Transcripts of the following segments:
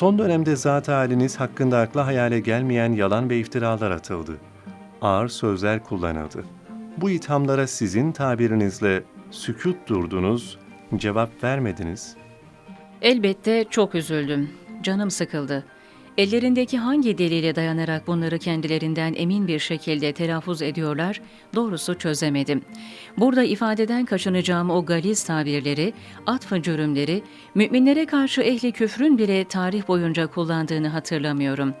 Son dönemde zat haliniz hakkında akla hayale gelmeyen yalan ve iftiralar atıldı. Ağır sözler kullanıldı. Bu ithamlara sizin tabirinizle sükut durdunuz, cevap vermediniz. Elbette çok üzüldüm. Canım sıkıldı. Ellerindeki hangi delile dayanarak bunları kendilerinden emin bir şekilde telaffuz ediyorlar, doğrusu çözemedim. Burada ifadeden kaçınacağım o galiz tabirleri, atfı cürümleri, müminlere karşı ehli küfrün bile tarih boyunca kullandığını hatırlamıyorum.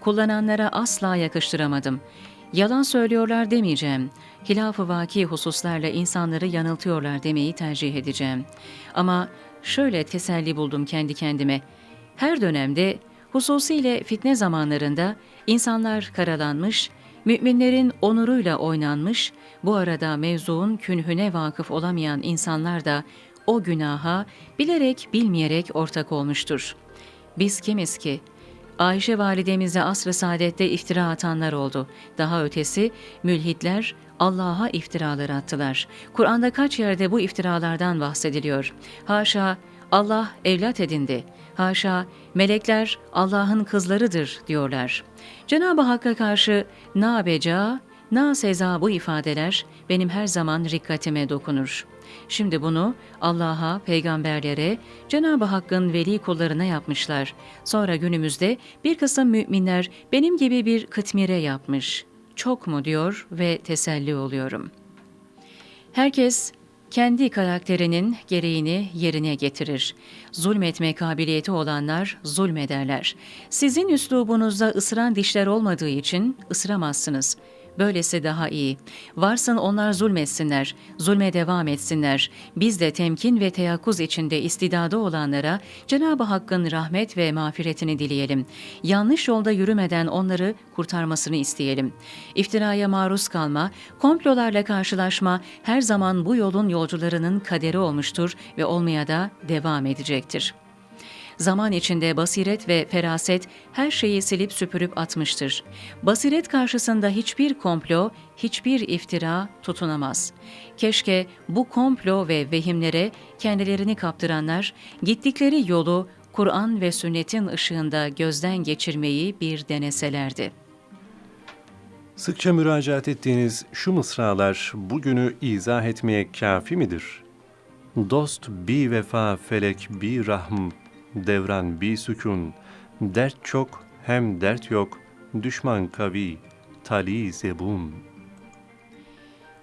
Kullananlara asla yakıştıramadım. Yalan söylüyorlar demeyeceğim. Hilaf-ı vaki hususlarla insanları yanıltıyorlar demeyi tercih edeceğim. Ama şöyle teselli buldum kendi kendime. Her dönemde hususiyle fitne zamanlarında insanlar karalanmış, müminlerin onuruyla oynanmış, bu arada mevzuun künhüne vakıf olamayan insanlar da o günaha bilerek bilmeyerek ortak olmuştur. Biz kimiz ki? Ayşe validemize asr-ı saadette iftira atanlar oldu. Daha ötesi mülhitler Allah'a iftiralar attılar. Kur'an'da kaç yerde bu iftiralardan bahsediliyor. Haşa Allah evlat edindi. Haşa melekler Allah'ın kızlarıdır diyorlar. Cenab-ı Hakk'a karşı na beca, na seza bu ifadeler benim her zaman rikkatime dokunur. Şimdi bunu Allah'a, peygamberlere, Cenab-ı Hakk'ın veli kullarına yapmışlar. Sonra günümüzde bir kısım müminler benim gibi bir kıtmire yapmış. Çok mu diyor ve teselli oluyorum. Herkes kendi karakterinin gereğini yerine getirir. Zulmetme kabiliyeti olanlar zulmederler. Sizin üslubunuzda ısıran dişler olmadığı için ısıramazsınız. Böylesi daha iyi. Varsın onlar zulmetsinler, zulme devam etsinler. Biz de temkin ve teyakkuz içinde istidadı olanlara Cenab-ı Hakk'ın rahmet ve mağfiretini dileyelim. Yanlış yolda yürümeden onları kurtarmasını isteyelim. İftiraya maruz kalma, komplolarla karşılaşma her zaman bu yolun yolcularının kaderi olmuştur ve olmaya da devam edecektir.'' Zaman içinde basiret ve feraset her şeyi silip süpürüp atmıştır. Basiret karşısında hiçbir komplo, hiçbir iftira tutunamaz. Keşke bu komplo ve vehimlere kendilerini kaptıranlar gittikleri yolu Kur'an ve sünnetin ışığında gözden geçirmeyi bir deneselerdi. Sıkça müracaat ettiğiniz şu mısralar bugünü izah etmeye kafi midir? Dost bi vefa felek bi rahm devran bi sükun, dert çok hem dert yok, düşman kavi, tali zebun.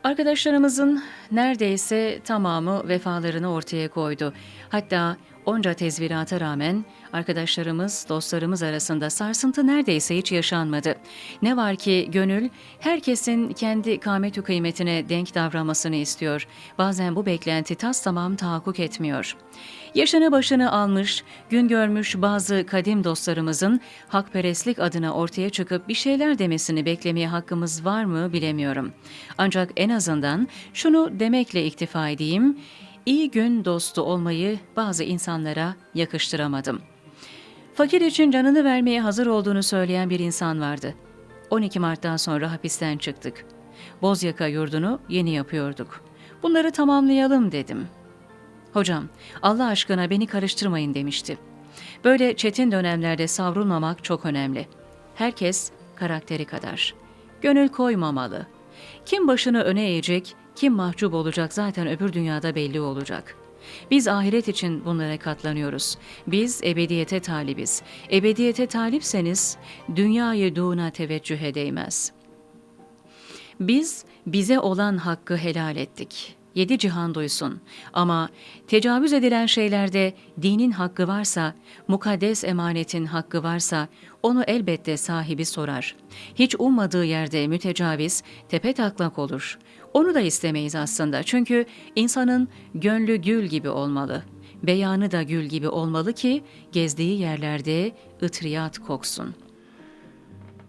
Arkadaşlarımızın neredeyse tamamı vefalarını ortaya koydu. Hatta onca tezvirata rağmen arkadaşlarımız, dostlarımız arasında sarsıntı neredeyse hiç yaşanmadı. Ne var ki gönül herkesin kendi kâmetü kıymetine denk davranmasını istiyor. Bazen bu beklenti tas tamam tahakkuk etmiyor. Yaşını başını almış, gün görmüş bazı kadim dostlarımızın hakperestlik adına ortaya çıkıp bir şeyler demesini beklemeye hakkımız var mı bilemiyorum. Ancak en azından şunu demekle iktifa edeyim, iyi gün dostu olmayı bazı insanlara yakıştıramadım. Fakir için canını vermeye hazır olduğunu söyleyen bir insan vardı. 12 Mart'tan sonra hapisten çıktık. Bozyaka yurdunu yeni yapıyorduk. Bunları tamamlayalım dedim. Hocam, Allah aşkına beni karıştırmayın demişti. Böyle çetin dönemlerde savrulmamak çok önemli. Herkes karakteri kadar. Gönül koymamalı. Kim başını öne eğecek, kim mahcup olacak zaten öbür dünyada belli olacak. Biz ahiret için bunlara katlanıyoruz. Biz ebediyete talibiz. Ebediyete talipseniz dünyayı duna teveccühe değmez. Biz bize olan hakkı helal ettik yedi cihan duysun. Ama tecavüz edilen şeylerde dinin hakkı varsa, mukaddes emanetin hakkı varsa onu elbette sahibi sorar. Hiç ummadığı yerde mütecaviz tepe taklak olur. Onu da istemeyiz aslında çünkü insanın gönlü gül gibi olmalı. Beyanı da gül gibi olmalı ki gezdiği yerlerde ıtriyat koksun.''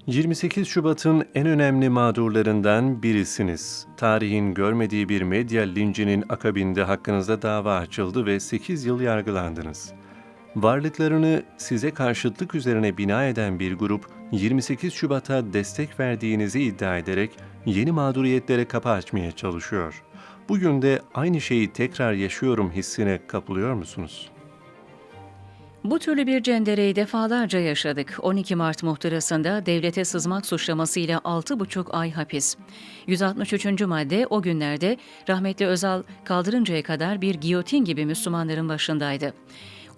28 Şubat'ın en önemli mağdurlarından birisiniz. Tarihin görmediği bir medya lincinin akabinde hakkınızda dava açıldı ve 8 yıl yargılandınız. Varlıklarını size karşıtlık üzerine bina eden bir grup 28 Şubat'a destek verdiğinizi iddia ederek yeni mağduriyetlere kapı açmaya çalışıyor. Bugün de aynı şeyi tekrar yaşıyorum hissine kapılıyor musunuz? Bu türlü bir cendereyi defalarca yaşadık. 12 Mart muhtırasında devlete sızmak suçlamasıyla 6,5 ay hapis. 163. madde o günlerde rahmetli Özal kaldırıncaya kadar bir giyotin gibi Müslümanların başındaydı.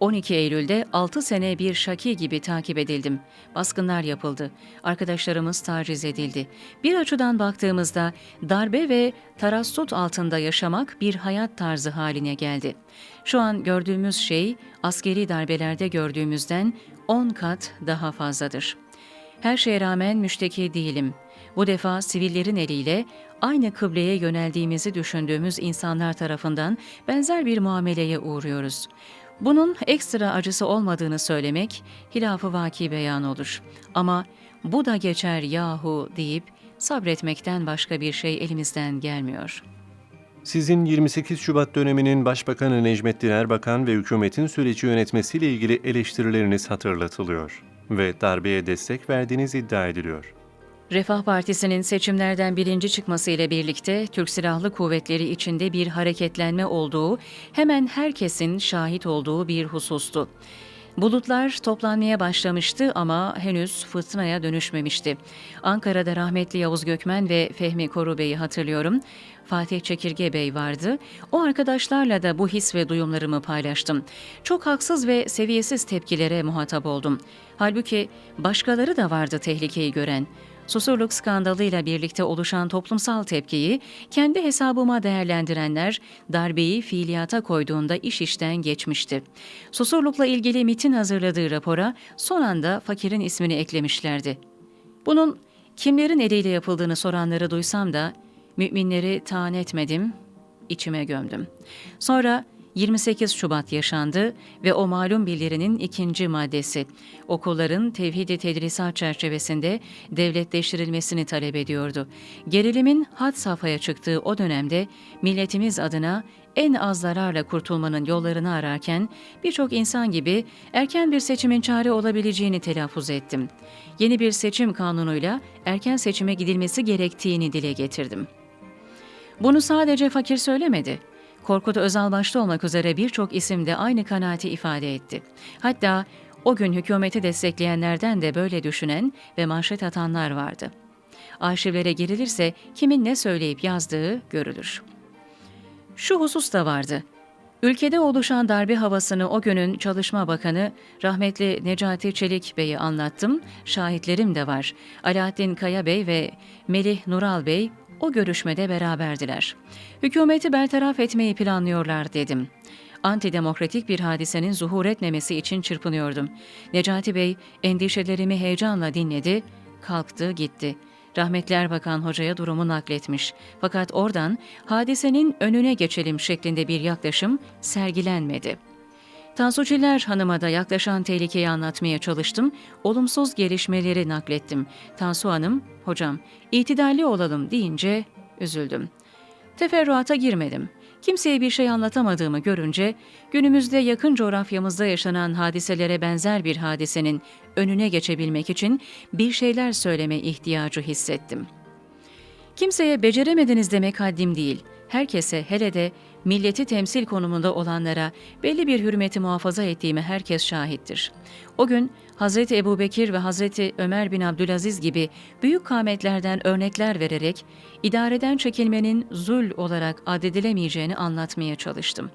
12 Eylül'de 6 sene bir şaki gibi takip edildim. Baskınlar yapıldı. Arkadaşlarımız taciz edildi. Bir açıdan baktığımızda darbe ve tarassut altında yaşamak bir hayat tarzı haline geldi. Şu an gördüğümüz şey askeri darbelerde gördüğümüzden 10 kat daha fazladır. Her şeye rağmen müşteki değilim. Bu defa sivillerin eliyle aynı kıbleye yöneldiğimizi düşündüğümüz insanlar tarafından benzer bir muameleye uğruyoruz. Bunun ekstra acısı olmadığını söylemek hilafı vaki beyan olur. Ama bu da geçer yahu deyip sabretmekten başka bir şey elimizden gelmiyor. Sizin 28 Şubat döneminin Başbakanı Necmettin Erbakan ve hükümetin süreci yönetmesiyle ilgili eleştirileriniz hatırlatılıyor ve darbeye destek verdiğiniz iddia ediliyor. Refah Partisi'nin seçimlerden birinci çıkmasıyla birlikte Türk Silahlı Kuvvetleri içinde bir hareketlenme olduğu hemen herkesin şahit olduğu bir husustu. Bulutlar toplanmaya başlamıştı ama henüz fırtınaya dönüşmemişti. Ankara'da rahmetli Yavuz Gökmen ve Fehmi Koru Bey'i hatırlıyorum. Fatih Çekirge Bey vardı. O arkadaşlarla da bu his ve duyumlarımı paylaştım. Çok haksız ve seviyesiz tepkilere muhatap oldum. Halbuki başkaları da vardı tehlikeyi gören. Susurluk skandalıyla birlikte oluşan toplumsal tepkiyi kendi hesabıma değerlendirenler darbeyi fiiliyata koyduğunda iş işten geçmişti. Susurlukla ilgili MIT'in hazırladığı rapora son anda fakirin ismini eklemişlerdi. Bunun kimlerin eliyle yapıldığını soranları duysam da müminleri taan etmedim, içime gömdüm. Sonra 28 Şubat yaşandı ve o malum bildirinin ikinci maddesi okulların tevhid-i tedrisat çerçevesinde devletleştirilmesini talep ediyordu. Gerilimin had safhaya çıktığı o dönemde milletimiz adına en az zararla kurtulmanın yollarını ararken birçok insan gibi erken bir seçimin çare olabileceğini telaffuz ettim. Yeni bir seçim kanunuyla erken seçime gidilmesi gerektiğini dile getirdim. Bunu sadece fakir söylemedi. Korkut Özal başta olmak üzere birçok isim de aynı kanaati ifade etti. Hatta o gün hükümeti destekleyenlerden de böyle düşünen ve manşet atanlar vardı. Arşivlere girilirse kimin ne söyleyip yazdığı görülür. Şu husus da vardı. Ülkede oluşan darbe havasını o günün Çalışma Bakanı rahmetli Necati Çelik Bey'i anlattım. Şahitlerim de var. Alaaddin Kaya Bey ve Melih Nural Bey o görüşmede beraberdiler. Hükümeti bertaraf etmeyi planlıyorlar dedim. Antidemokratik bir hadisenin zuhur etmemesi için çırpınıyordum. Necati Bey endişelerimi heyecanla dinledi, kalktı gitti. Rahmetli Erbakan Hoca'ya durumu nakletmiş. Fakat oradan hadisenin önüne geçelim şeklinde bir yaklaşım sergilenmedi.'' Tansu Çiller Hanım'a da yaklaşan tehlikeyi anlatmaya çalıştım, olumsuz gelişmeleri naklettim. Tansu Hanım, hocam itidalli olalım deyince üzüldüm. Teferruata girmedim. Kimseye bir şey anlatamadığımı görünce günümüzde yakın coğrafyamızda yaşanan hadiselere benzer bir hadisenin önüne geçebilmek için bir şeyler söyleme ihtiyacı hissettim. Kimseye beceremediniz demek haddim değil. Herkese hele de milleti temsil konumunda olanlara belli bir hürmeti muhafaza ettiğime herkes şahittir. O gün Hazreti Ebu Bekir ve Hazreti Ömer bin Abdülaziz gibi büyük kametlerden örnekler vererek idareden çekilmenin zul olarak addedilemeyeceğini anlatmaya çalıştım.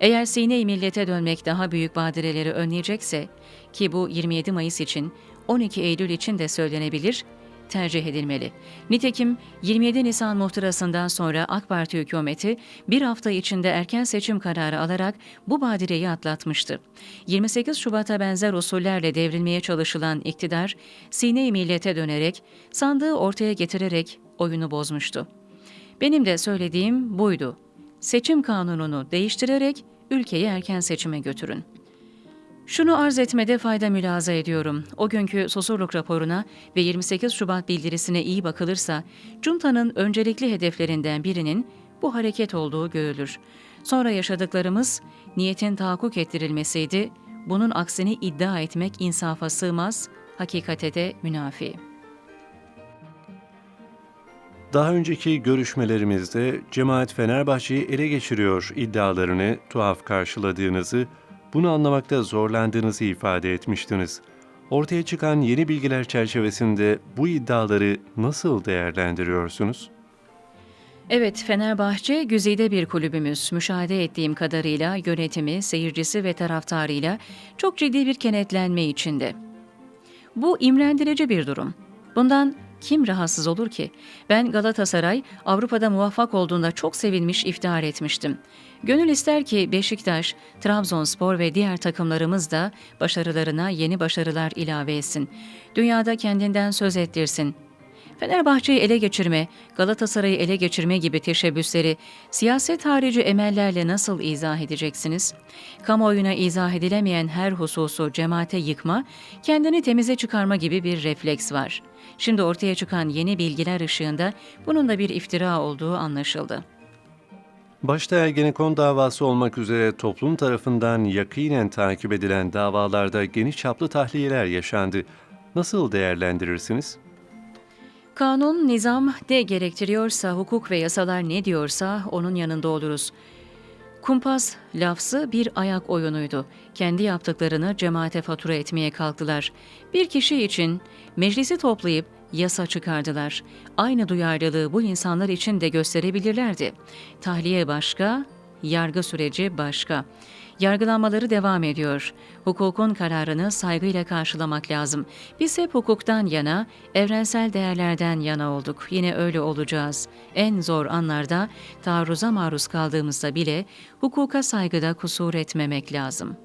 Eğer sine millete dönmek daha büyük badireleri önleyecekse ki bu 27 Mayıs için 12 Eylül için de söylenebilir, tercih edilmeli. Nitekim 27 Nisan muhtırasından sonra AK Parti hükümeti bir hafta içinde erken seçim kararı alarak bu badireyi atlatmıştı. 28 Şubat'a benzer usullerle devrilmeye çalışılan iktidar, sine millete dönerek, sandığı ortaya getirerek oyunu bozmuştu. Benim de söylediğim buydu. Seçim kanununu değiştirerek ülkeyi erken seçime götürün. Şunu arz etmede fayda mülaza ediyorum. O günkü Susurluk raporuna ve 28 Şubat bildirisine iyi bakılırsa, Cunta'nın öncelikli hedeflerinden birinin bu hareket olduğu görülür. Sonra yaşadıklarımız niyetin tahakkuk ettirilmesiydi. Bunun aksini iddia etmek insafa sığmaz, hakikate de münafi. Daha önceki görüşmelerimizde cemaat Fenerbahçe'yi ele geçiriyor iddialarını tuhaf karşıladığınızı bunu anlamakta zorlandığınızı ifade etmiştiniz. Ortaya çıkan yeni bilgiler çerçevesinde bu iddiaları nasıl değerlendiriyorsunuz? Evet, Fenerbahçe güzide bir kulübümüz. Müşahede ettiğim kadarıyla yönetimi, seyircisi ve taraftarıyla çok ciddi bir kenetlenme içinde. Bu imrendirici bir durum. Bundan kim rahatsız olur ki? Ben Galatasaray Avrupa'da muvaffak olduğunda çok sevinmiş iftihar etmiştim. Gönül ister ki Beşiktaş, Trabzonspor ve diğer takımlarımız da başarılarına yeni başarılar ilave etsin. Dünyada kendinden söz ettirsin. Fenerbahçe'yi ele geçirme, Galatasaray'ı ele geçirme gibi teşebbüsleri siyaset harici emellerle nasıl izah edeceksiniz? Kamuoyuna izah edilemeyen her hususu cemaate yıkma, kendini temize çıkarma gibi bir refleks var. Şimdi ortaya çıkan yeni bilgiler ışığında bunun da bir iftira olduğu anlaşıldı. Başta Ergenekon davası olmak üzere toplum tarafından yakinen takip edilen davalarda geniş çaplı tahliyeler yaşandı. Nasıl değerlendirirsiniz? Kanun, nizam ne gerektiriyorsa, hukuk ve yasalar ne diyorsa onun yanında oluruz. Kumpas lafzı bir ayak oyunuydu. Kendi yaptıklarını cemaate fatura etmeye kalktılar. Bir kişi için meclisi toplayıp yasa çıkardılar. Aynı duyarlılığı bu insanlar için de gösterebilirlerdi. Tahliye başka, yargı süreci başka. Yargılanmaları devam ediyor. Hukukun kararını saygıyla karşılamak lazım. Biz hep hukuktan yana, evrensel değerlerden yana olduk. Yine öyle olacağız. En zor anlarda taarruza maruz kaldığımızda bile hukuka saygıda kusur etmemek lazım.''